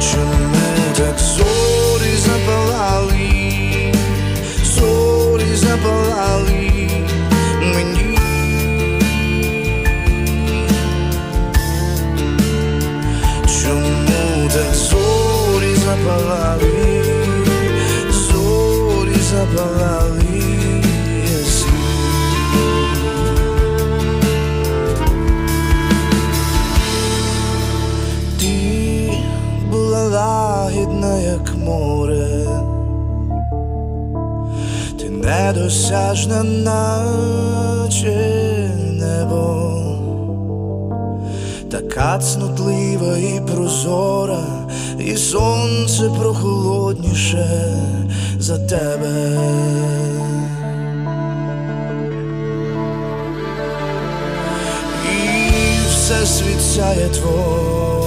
Чому так зорі запалали, зорі запалали мені? Чому так зорі запалали, зорі запалали як море, ти недосяжна, наче небо, така цнотлива і прозора, і сонце прохолодніше за тебе. Все світ сяє світлом.